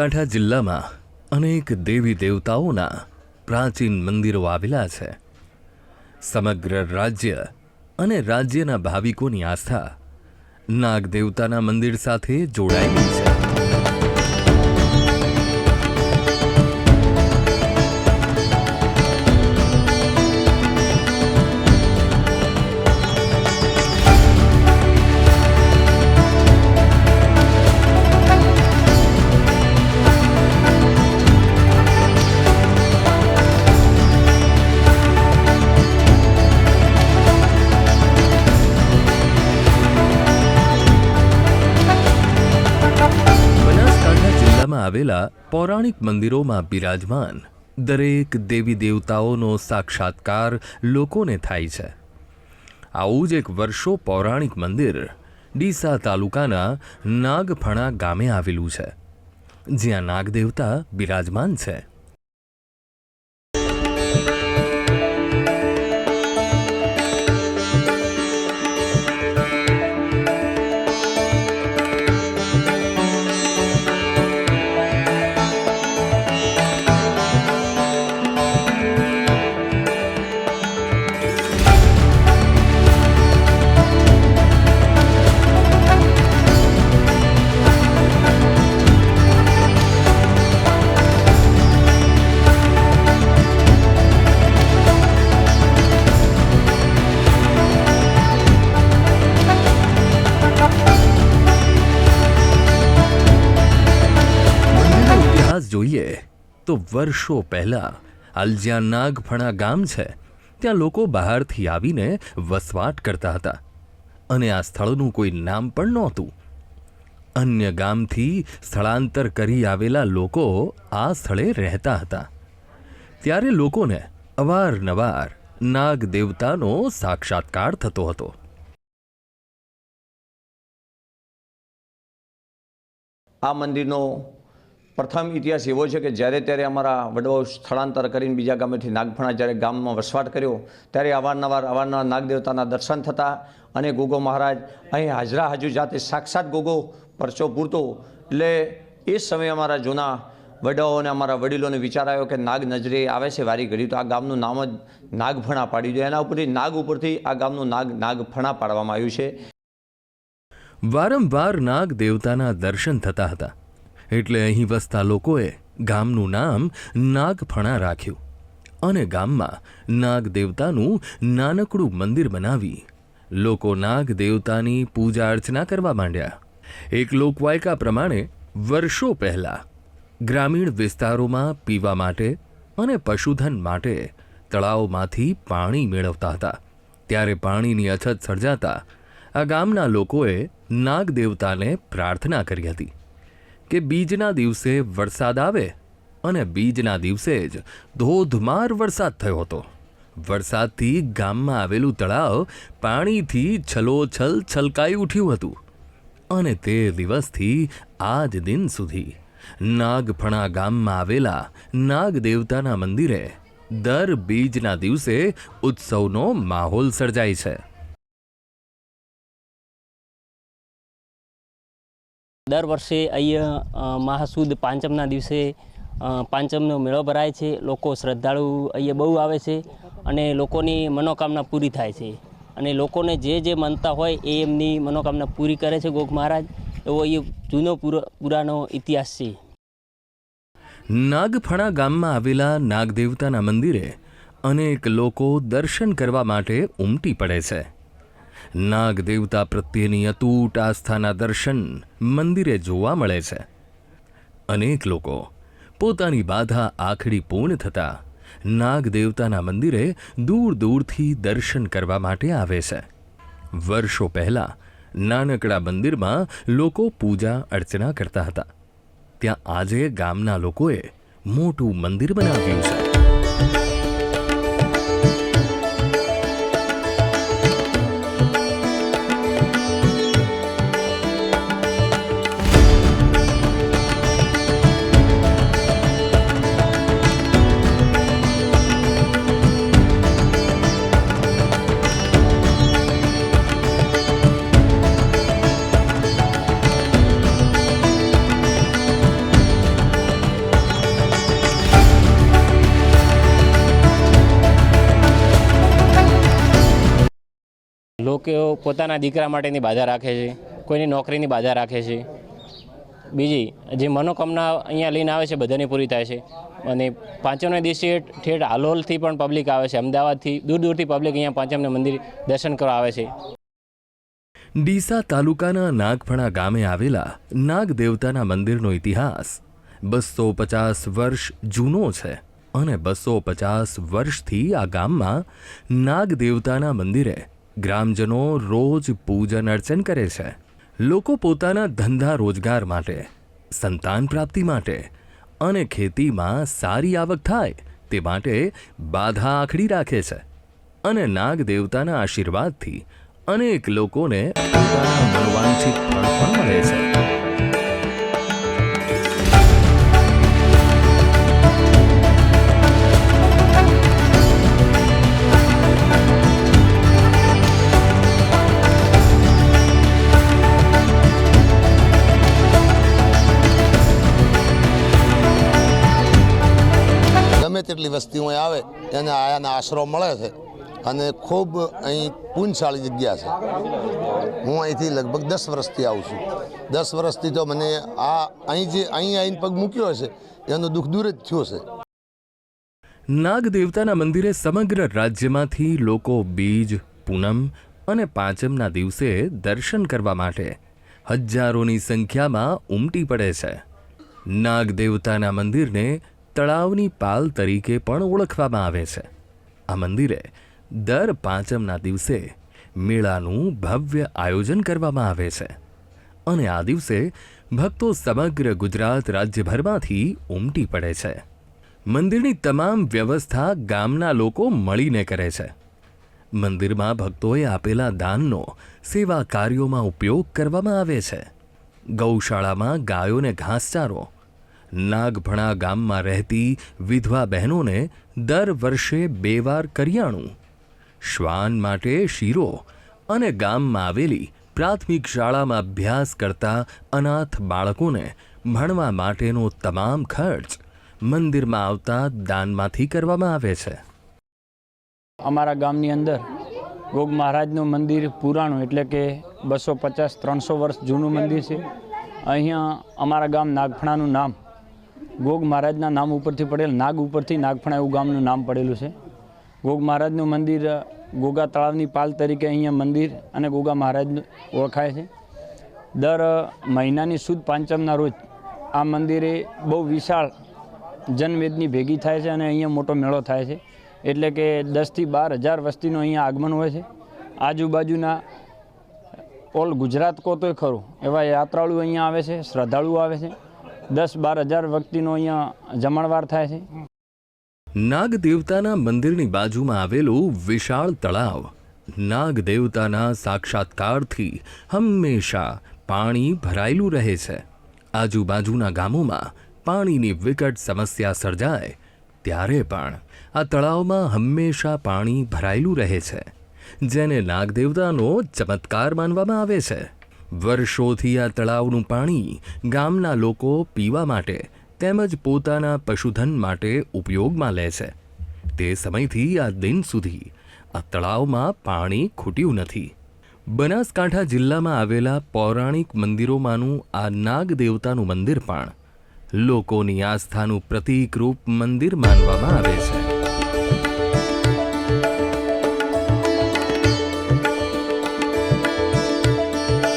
બનાસકાંઠા જિલ્લામાં અનેક દેવી દેવતાઓના પ્રાચીન મંદિરો આવેલા છે. સમગ્ર રાજ્ય અને રાજ્યના ભાવિકોની આસ્થા નાગ દેવતાના મંદિર સાથે જોડાયેલી છે. આવેલા પૌરાણિક મંદિરોમાં બિરાજમાન દરેક દેવી દેવતાઓનો સાક્ષાત્કાર લોકોને થાય છે. આવું જ એક વર્ષો પૌરાણિક મંદિર ડીસા તાલુકાના નાગફણા ગામે આવેલું છે, જ્યાં નાગદેવતા બિરાજમાન છે. તો વર્ષો પહેલા અલજ્યા નાગફણા ગામ છે, ત્યાં લોકો બહારથી આવીને વસવાટ કરતા હતા અને આ સ્થળનું કોઈ નામ પણ નહોતું. અન્ય ગામથી સ્થળાંતર કરી આવેલા લોકો આ સ્થળે રહેતા હતા. ત્યારે લોકોને અવારનવાર નાગ દેવતાનો સાક્ષાત્કાર થતો હતો. આ મંદિરનો પ્રથમ ઇતિહાસ એવો છે કે જ્યારે ત્યારે અમારા વડવાઓ સ્થળાંતર કરીને બીજા ગામેથી નાગફણા જ્યારે ગામમાં વસવાટ કર્યો, ત્યારે અવારનવાર અવારનવાર નાગદેવતાના દર્શન થતા અને ગોગો મહારાજ અહીં હાજરા હાજુ જાતે સાક્ષાત ગોગો પરચો પૂરતો. એટલે એ સમયે અમારા જૂના વડાઓને અમારા વડીલોને વિચાર આવ્યો કે નાગ નજરે આવે છે વારી ઘડી, તો આ ગામનું નામ જ નાગફણા પાડી દો. એના ઉપરથી નાગ ઉપરથી આ ગામનું નાગ નાગફણા પાડવામાં આવ્યું છે. વારંવાર નાગ દેવતાના દર્શન થતા હતા. એટલે અહીં વસતા લોકોએ ગામનું નામ નાગફણા રાખ્યું અને ગામમાં નાગ દેવતાનું નાનકડું મંદિર બનાવી લોકો નાગ દેવતાની પૂજા અર્ચના કરવા માંડ્યા. એક લોકવાયકા પ્રમાણે વર્ષો પહેલાં ગ્રામીણ વિસ્તારોમાં પીવા માટે અને પશુધન માટે તળાવમાંથી પાણી મેળવતા હતા. ત્યારે પાણીની અછત સર્જાતા આ ગામના લોકોએ નાગ દેવતાને પ્રાર્થના કરી હતી. કે બીજના દિવસે વરસાદ આવે અને બીજના દિવસે જ ધોધમાર વરસાદ થયો હતો. વરસાદથી ગામમાં આવેલું તળાવ પાણીથી છલોછલ છલકાઈ ઉઠ્યું હતું અને તે દિવસથી આજ દિન સુધી નાગફણા ગામમાં આવેલા નાગ દેવતાના મંદિરે દર બીજના દિવસે ઉત્સવનો માહોલ સર્જાય છે. દર વર્ષે અહીંયા મહાસુદ પાંચમના દિવસે પાંચમનો મેળો ભરાય છે. લોકો શ્રદ્ધાળુ અહીંયા બહુ આવે છે અને લોકોની મનોકામના પૂરી થાય છે. અને લોકોને જે જે માનતા હોય એ એમની મનોકામના પૂરી કરે છે ગોગ મહારાજ. એવો અહીંયા જૂનો પુરા પુરાનો ઇતિહાસ છે. નાગફણા ગામમાં આવેલા નાગદેવતાના મંદિરે અનેક લોકો દર્શન કરવા માટે ઉમટી પડે છે. નાગદેવતા પ્રત્યેની અતૂટ આસ્થાના દર્શન મંદિરે જોવા મળે છે. અનેક લોકો પોતાની બાધા આખડી પૂર્ણ થતા નાગદેવતાના મંદિરે દૂર દૂરથી દર્શન કરવા માટે આવે છે. વર્ષો પહેલાં નાનકડા મંદિરમાં લોકો પૂજા અર્ચના કરતા હતા. ત્યાં આજે ગામના લોકોએ મોટું મંદિર બનાવ્યું છે. લોકો પોતાના દીકરા માટેની બાધા રાખે છે, કોઈની નોકરીની બાધા રાખે છે. બીજી, જે મનોકામના અહીંયા લઈને આવે છે, બધાની પૂરી થાય છે. અને પાંચમને દિવસે ઠેઠ હાલોલથી પણ પબ્લિક આવે છે. અમદાવાદથી દૂર દૂરથી પબ્લિક અહીંયા પાંચમને મંદિર દર્શન કરવા આવે છે. ડીસા તાલુકાના નાગફણા ગામે આવેલા નાગ દેવતાના મંદિરનો ઇતિહાસ બસો પચાસ વર્ષ જૂનો છે અને બસો પચાસ વર્ષથી આ ગામમાં નાગ દેવતાના મંદિરે ગ્રામજનો રોજ પૂજન અર્ચન કરે છે. લોકો પોતાના ધંધા રોજગાર માટે, સંતાન પ્રાપ્તિ માટે અને ખેતીમાં સારી આવક થાય તે માટે બાધા આખડી રાખે છે અને નાગ દેવતાના આશીર્વાદથી અનેક લોકોને પોતાના મનોવાંછિત ફળ પણ મળે ગમે તેટલી વસ્તી અહીં આવે, એને આયાના આશરો મળે છે. અને ખૂબ અહીં પુણ્યશાળી જગ્યા છે. હું અહીંથી લગભગ દસ વર્ષથી આવું છું. દસ વર્ષથી તો મને આ અહીં જે અહીં આવીને પગ મૂક્યો હશે, એનું દુઃખ દૂર જ થયો છે. નાગ દેવતાના મંદિરે સમગ્ર રાજ્યમાંથી લોકો બીજ, પૂનમ અને પાંચમના દિવસે દર્શન કરવા માટે હજારોની સંખ્યામાં ઉમટી પડે છે. નાગ દેવતાના મંદિરને તળાવની પાલ તરીકે પણ ઓળખવામાં આવે છે. આ મંદિરે દર પાંચમના દિવસે મેળાનું ભવ્ય આયોજન કરવામાં આવે છે. અને આ દિવસે ભક્તો સમગ્ર ગુજરાત રાજ્યભરમાંથી ઉમટી પડે છે. મંદિરની તમામ વ્યવસ્થા ગામના લોકો મળીને કરે છે. મંદિરમાં ભક્તોએ આપેલા દાનનો સેવા કાર્યોમાં ઉપયોગ કરવામાં આવે છે. ગૌશાળામાં ગાયોને ઘાસચારો નાગભણા ગામમાં રહેતી વિધવા બહેનોને દર વર્ષે બે વાર કરિયાણું, શ્વાન માટે શીરો અને ગામમાં આવેલી પ્રાથમિક શાળામાં અભ્યાસ કરતા અનાથ બાળકોને ભણવા માટેનો તમામ ખર્ચ મંદિરમાં આવતા દાનમાંથી કરવામાં આવે છે. અમારા ગામની અંદર ગોગ મહારાજનું મંદિર પુરાણું એટલે કે બસો પચાસ, ત્રણસો વર્ષ જૂનું મંદિર છે. અહીંયા અમારા ગામ નાગફણાનું નામ ગોગ મહારાજના નામ ઉપરથી પડેલ નાગ ઉપરથી નાગફણા એવું ગામનું નામ પડેલું છે. ગોગ મહારાજનું મંદિર, ગોગા તળાવની પાલ તરીકે અહીંયા મંદિર અને ગોગા મહારાજ ઓળખાય છે. દર મહિનાની સુદ પાંચમના રોજ આ મંદિરે બહુ વિશાળ જનમેદની ભેગી થાય છે અને અહીંયા મોટો મેળો થાય છે. એટલે કે દસથી બાર હજાર વસ્તીનું અહીંયા આગમન હોય છે. આજુબાજુના ઓલ ગુજરાત કહો તોય ખરું. એવા યાત્રાળુ અહીંયા આવે છે, શ્રદ્ધાળુઓ આવે છે. દસ બાર હજાર વ્યક્તિનો અહીંયા જમણવાર થાય છે. નાગ દેવતાના મંદિરની બાજુમાં આવેલું વિશાળ તળાવ. નાગ દેવતાના સાક્ષાત્કારથી હંમેશા પાણી ભરાયેલું રહે છે. આજુબાજુના ગામોમાં પાણીની વિકટ સમસ્યા સર્જાય ત્યારે પણ આ તળાવમાં હંમેશા પાણી ભરાયેલું રહે છે, જેને નાગદેવતાનો ચમત્કાર માનવામાં આવે છે. વર્ષોથી આ તળાવનું પાણી ગામના લોકો પીવા માટે તેમજ પોતાના પશુધન માટે ઉપયોગમાં લે છે. તે સમયથી આ દિન સુધી આ તળાવમાં પાણી ખૂટ્યું નથી. બનાસકાંઠા જિલ્લામાં આવેલા પૌરાણિક મંદિરોમાંનું આ નાગ દેવતાનું મંદિર પણ લોકોની આસ્થાનું પ્રતીકરૂપ મંદિર માનવામાં આવે છે.